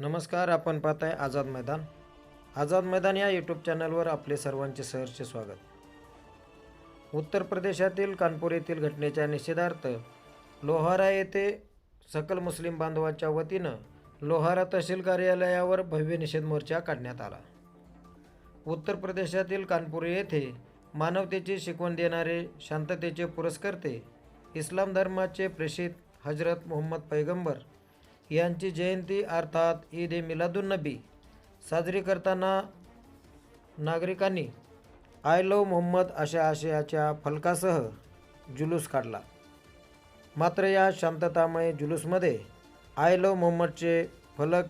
नमस्कार आपण पाहताय आझाद मैदान. आझाद मैदान या यूट्यूब चॅनलवर आपले सर्वांचे सहर्ष स्वागत. उत्तर प्रदेशातील कानपूर येथील घटनेच्या निषेधार्थ लोहारा येथे सकल मुस्लिम बांधवांच्या वतीनं लोहारा तहसील कार्यालयावर भव्य निषेध मोर्चा काढण्यात आला. उत्तर प्रदेशातील कानपूर येथे मानवतेची शिकवण देणारे शांततेचे पुरस्कर्ते इस्लाम धर्माचे प्रेषित हजरत मोहम्मद पैगंबर यांची जयंती अर्थात ईद ए मिलादुन्नबी साजरी करताना नागरिकांनी आय लव मोहम्मद अशा आशयाच्या फलकासह जुलूस काढला. मात्र या शांततामय जुलूसमध्ये आय लव मोहम्मदचे फलक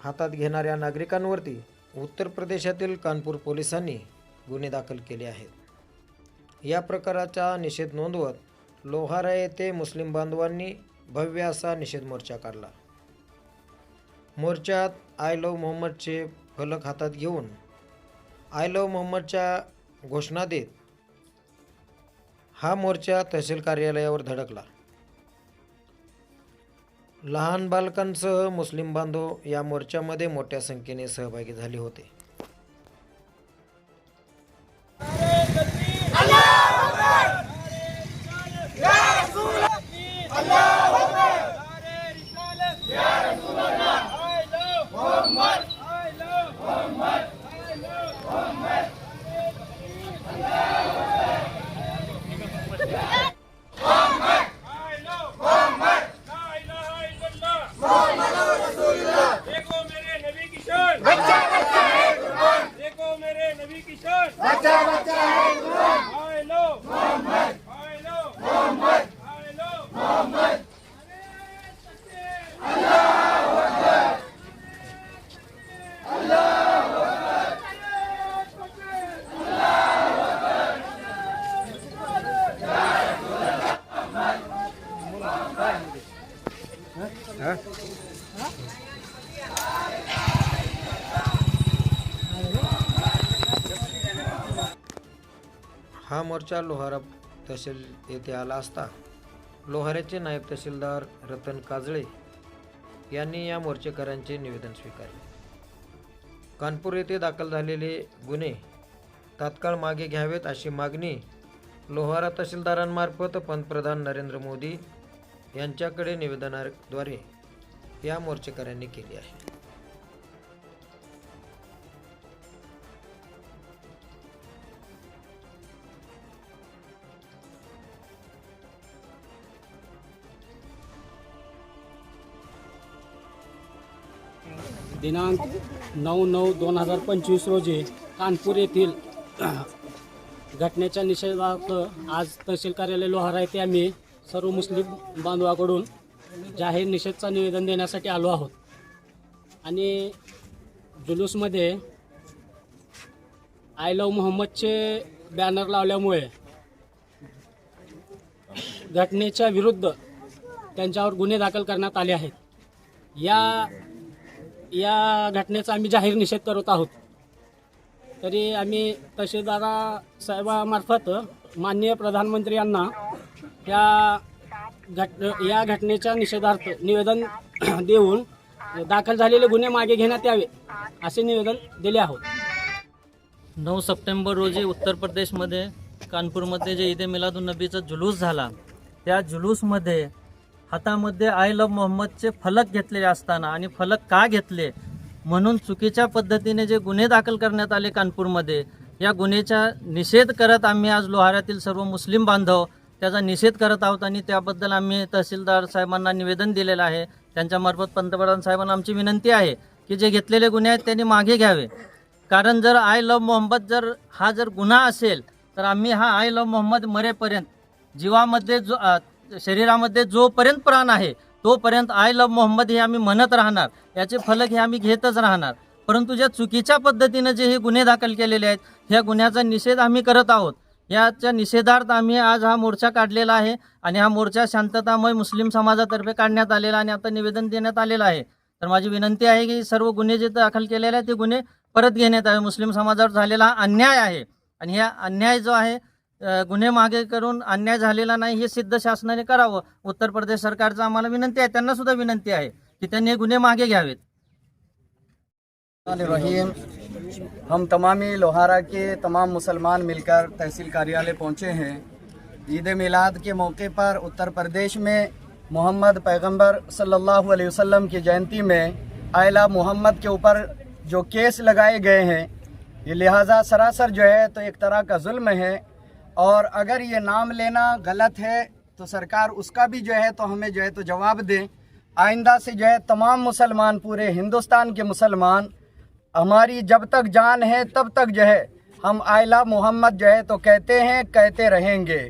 हातात घेणाऱ्या नागरिकांवरती उत्तर प्रदेशातील कानपूर पोलिसांनी गुन्हे दाखल केले आहेत. या प्रकाराचा निषेध नोंदवत लोहारा येथे मुस्लिम बांधवांनी भव्य असा निषेध मोर्चा काढला. मोर्चात आय लव मोहम्मदचे फलक हातात घेऊन आय लव मोहम्मदच्या घोषणा देत हा मोर्चा तहसील कार्यालयावर धडकला. लहान बालकांसह मुस्लिम बांधव या मोर्चामध्ये मोठ्या संख्येने सहभागी झाले होते. हा मोर्चा लोहारा तहसील येथे आला असता. लोहाऱ्याचे नायब तहसीलदार रतन काजळे यांनी या मोर्चेकऱ्यांचे निवेदन स्वीकारले. कानपूर येथे दाखल झालेले गुन्हे तात्काळ मागे घ्यावेत अशी मागणी लोहारा तहसीलदारांमार्फत पंतप्रधान नरेंद्र मोदी यांच्याकडे निवेदनाद्वारे या मोर्चेकऱ्यांनी केली आहे. दिनांक नऊ नऊ दोन हजार पंचवीस रोजी कानपूर येथील घटनेच्या निषेधार्थ आज तहसील कार्यालय लोहारा येथे आम्ही सर्व मुस्लिम बांधवाकडून जाहीर निषेधचा निवेदन देण्यासाठी आलो आहोत. आणि जुलूसमध्ये आय लव मोहम्मदचे बॅनर लावल्यामुळे घटनेच्या विरुद्ध त्यांच्यावर गुन्हे दाखल करण्यात आले आहेत. या या घटनेचा आम्ही जाहीर निषेध करत आहोत. तरी आम्ही तहसीलदारा साहेबामार्फत माननीय प्रधानमंत्री यांना या घट या घटनेच्या निषेधार्थ निवेदन देऊन दाखल झालेले गुन्हे मागे घेण्यात यावे असे निवेदन दिले आहोत. नऊ सप्टेंबर रोजी उत्तर प्रदेशमध्ये कानपूरमध्ये जे ईद मिलादुन नबीचा जुलूस झाला त्या जुलूसमध्ये हातामध्ये आय लव मोहम्मदचे फलक घेतलेले असताना आणि फलक का घेतले? म्हणून चुकीच्या पद्धतीने जे गुन्हे दाखल करण्यात आले कानपूरमध्ये या गुन्ह्याचा निषेध करत आम्ही आज लोहाऱ्यातील सर्व मुस्लिम बांधव त्याचा निषेध करत आहोत आणि त्याबद्दल आम्ही तहसीलदार साहेबांना निवेदन दिलेलं आहे. त्यांच्यामार्फत पंतप्रधान साहेबांना आमची विनंती आहे की जे घेतलेले गुन्हे आहेत त्यांनी मागे घ्यावे. कारण जर आय लव मोहम्मद जर हा जर गुन्हा असेल तर आम्ही हा आय लव मोहम्मद मरेपर्यंत जीवामध्ये जो शरीरामध्ये जोपर्यंत प्राण आहे तोपर्यंत आय लव मोहम्मद हे आम्ही म्हणत राहणार. याचे फलक हे आम्ही घेतच राहणार. परंतु ज्या चुकीच्या पद्धतीनं जे हे गुन्हे दाखल केलेले आहेत ह्या गुन्ह्याचा निषेध आम्ही करत आहोत. याच्या निषेधार्थ आम्ही आज हा मोर्चा काढलेला आहे आणि हा मोर्चा शांततामय मुस्लिम समाजातर्फे काढण्यात आलेला आणि आता निवेदन देण्यात आलेलं आहे. तर माझी विनंती आहे की सर्व गुन्हे जे दाखल केलेले आहेत ते गुन्हे परत घेण्यात यावे. मुस्लिम समाजावर झालेला हा अन्याय आहे. आणि हा अन्याय जो आहे गुन्हे मागे करून अन्याय झालेला नाही हे सिद्ध शासनाने करावं. उत्तर प्रदेश सरकारचं आम्हाला विनंती आहे त्यांना सुद्धा विनंती आहे की त्यांनी हे गुन्हे मागे घ्यावेत. रहीम। हम तमामी लोहारा के तमाम मुसलमान मिलकर तहसील कार्यालय पहुंचे हैं। ईद मिलाद के मौके पर उत्तर प्रदेश में मोहम्मद पैगंबर सल्लल्लाहु अलैहि वसल्लम की जयंती में आयला मोहम्मद के ऊपर जो केस लगाए गए हैं ये लिहाजा सरासर जो है तो एक तरह का जुल्म है। और अगर ये नाम लेना गलत है तो सरकार उसका भी जो है तो हमें जो है तो जवाब दें आइंदा से जो है तमाम मुसलमान पूरे हिंदुस्तान के मुसलमान हमारी जब तक जान है तब तक जो है हम आयला मोहम्मद जो है तो कहते हैं कहते रहेंगे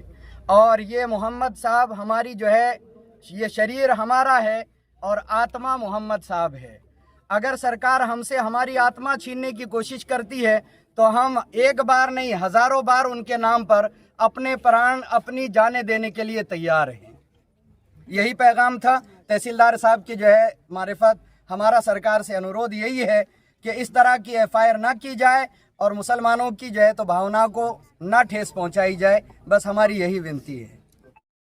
और ये मोहम्मद साहब हमारी जो है ये शरीर हमारा है और आत्मा मोहम्मद اگر سرکار ہم سے ہماری آتما چھیننے کی کوشش کرتی ہے، تو ہم ایک بار نہیں، ہزاروں بار ان کے نام پر اپنے پران، اپنی جانیں دینے کے لیے تیار ہیں۔ یہی پیغام تھا۔ تحصیلدار صاحب کی جو ہے معرفت، ہمارا سرکار سے انورود یہی ہے کہ اس طرح کی ایف آئی آر نہ کی جائے اور مسلمانوں کی جو ہے تو بھاؤنا کو نہ ٹھیس پہنچائی جائے۔ بس ہماری یہی ونتی ہے۔